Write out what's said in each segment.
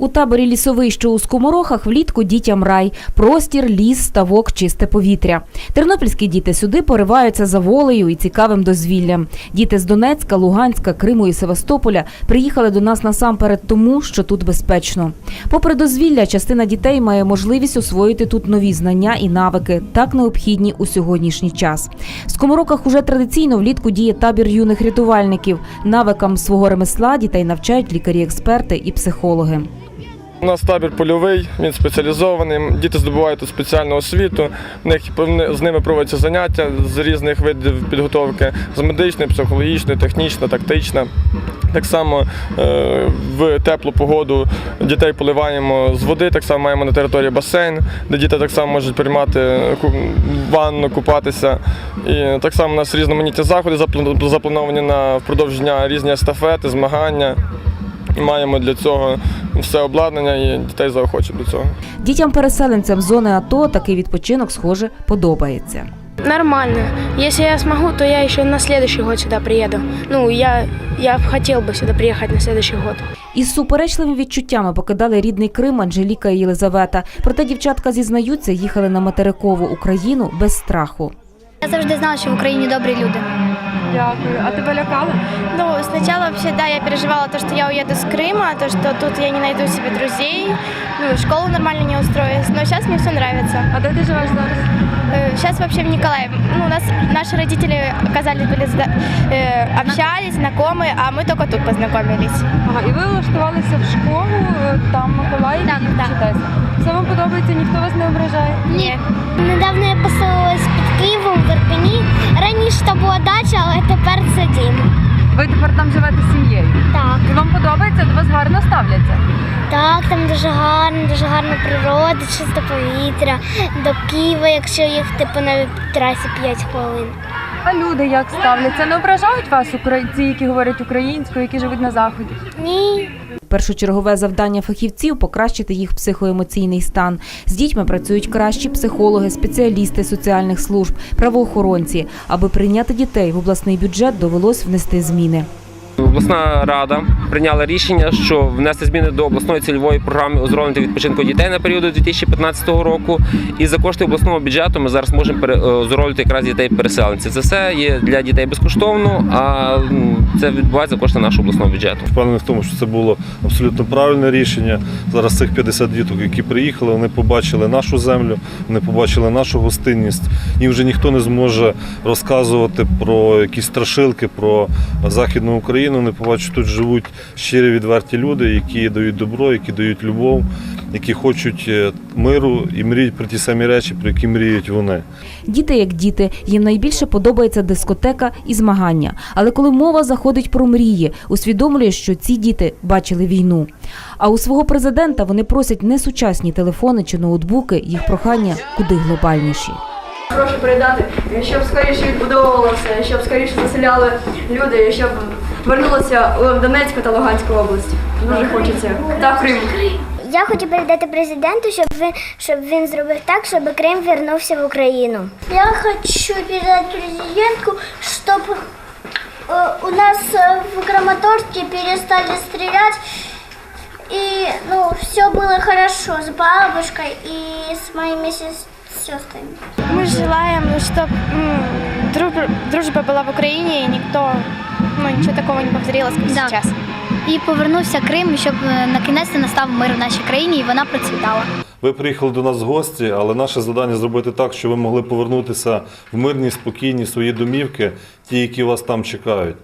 У таборі лісовий, що у Скоморохах, влітку дітям рай, простір, ліс, ставок, чисте повітря. Тернопільські діти сюди пориваються за волею і цікавим дозвіллям. Діти з Донецька, Луганська, Криму і Севастополя приїхали до нас насамперед тому, що тут безпечно. Попри дозвілля, частина дітей має можливість освоїти тут нові знання і навики, так необхідні у сьогоднішній час. В Скомороках уже традиційно влітку діє табір юних рятувальників. Навикам свого ремесла дітей навчають лікарі-експерти і психологи. У нас табір польовий, він спеціалізований. Діти здобувають тут спеціальну освіту. В них з ними проводяться заняття з різних видів підготовки з медичної, психологічної, технічної, тактична. Так само е, в теплу погоду дітей поливаємо з води. Так само маємо на території басейн, де діти так само можуть приймати ку- ванну, купатися. І так само у нас різноманітні заходи запла- заплановані на впродовж дня різні естафети, змагання. Маємо для цього все обладнання і дітей заохочуємо до цього. Дітям-переселенцям зони АТО такий відпочинок, схоже, подобається. Нормально. Если я смогу, то я еще на следующий год сюда приеду. Ну, я, я хотел бы сюда приехать на следующий год. Із суперечливими відчуттями покидали рідний Крим Анжеліка і Єлизавета. Проте дівчатка зізнаються, їхали на материкову Україну без страху. Я завжди знала, що в Україні добрі люди. Дякую. А тебе лякали? Ну, сначала вообще, да, я переживала то, что я уеду с Крыма, то, что тут я не найду себе друзей, ну, в школу нормально не устроюсь. Но сейчас мне все нравится. А де ти живеш зараз? Сейчас вообще в Николаеве. Ну, у нас наши родители оказались, были, зда- э, общались, знакомы, а мы только тут познакомились. Ага, і ви влаштувалися в школу е, там в Миколаєві Так, і так. вчитеся. Все вам подобається, ніхто вас не ображає? Ні. Недавно я поселилась Києвом в Ірпені. Раніше то була дача, але тепер це дім. Ви тепер там живете з сім'єю. Так, І вам подобається, до вас гарно ставляться. так, там дуже гарно, дуже гарна природа, чисте повітря. До Києва, якщо їхати по новій трасі 5 хвилин. А люди як ставляться? Не ображають вас українці, які говорять українською, які живуть на заході? Ні. Першочергове завдання фахівців покращити їх психоемоційний стан. З дітьми працюють кращі психологи, спеціалісти соціальних служб, правоохоронці. Аби прийняти дітей в обласний бюджет, довелось внести зміни. Обласна рада прийняла рішення, що внести зміни до обласної цільової програми оздоровлення відпочинку дітей на період 2015 року. І за кошти обласного бюджету ми зараз можемо пере- оздоровлювати якраз дітей-переселенців. Це все є для дітей безкоштовно, а це відбувається за кошти нашого обласного бюджету. Впевнений в тому, що це було абсолютно правильне рішення. Зараз цих 50 діток, які приїхали, вони побачили нашу землю, вони побачили нашу гостинність. Їм вже ніхто не зможе розказувати про якісь страшилки, про Західну Україну. Вони побачать, що тут живуть щирі відверті люди, які дають добро, які дають любов, які хочуть е, миру і мріють про ті самі речі, про які мріють вони. Діти як діти, їм найбільше подобається дискотека і змагання. Але коли мова заходить про мрії, усвідомлює, що ці діти бачили війну. А у свого президента вони просять не сучасні телефони чи ноутбуки, їх прохання куди глобальніші. Прошу передати, щоб скоріше відбудовувалося, щоб скоріше заселяли люди, щоб вернулося в Донецьку та Луганську область. Дуже хочеться. Та Крим. Я хочу передати президенту, щоб він, щоб він зробив так, щоб Крим вернувся в Україну. Я хочу передати президенту, щоб у нас в Краматорске перестали стрелять. И ну, все было хорошо с бабушкой и с моими сес- сестрами. Мы желаем, чтобы дружба была в Украине, и никто, ну, ничего такого не повторилось, как Да. сейчас. І повернувся Крим, щоб на кінець настав мир в нашій країні і вона процвітала. Ви приїхали до нас в гості, але наше завдання зробити так, щоб ви могли повернутися в мирні, спокійні свої домівки, ті, які вас там чекають.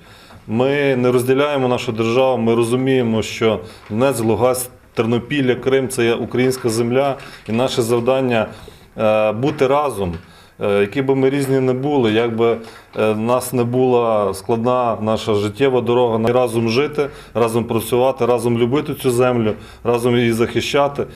Ми не розділяємо нашу державу, ми розуміємо, що Донець, Луганськ, Тернопілля, Крим це є українська земля, і наше завдання е, бути разом. Е, Які би ми різні не були, як би е, нас не була складна наша життєва дорога, разом жити, разом працювати, разом любити цю землю, разом її захищати.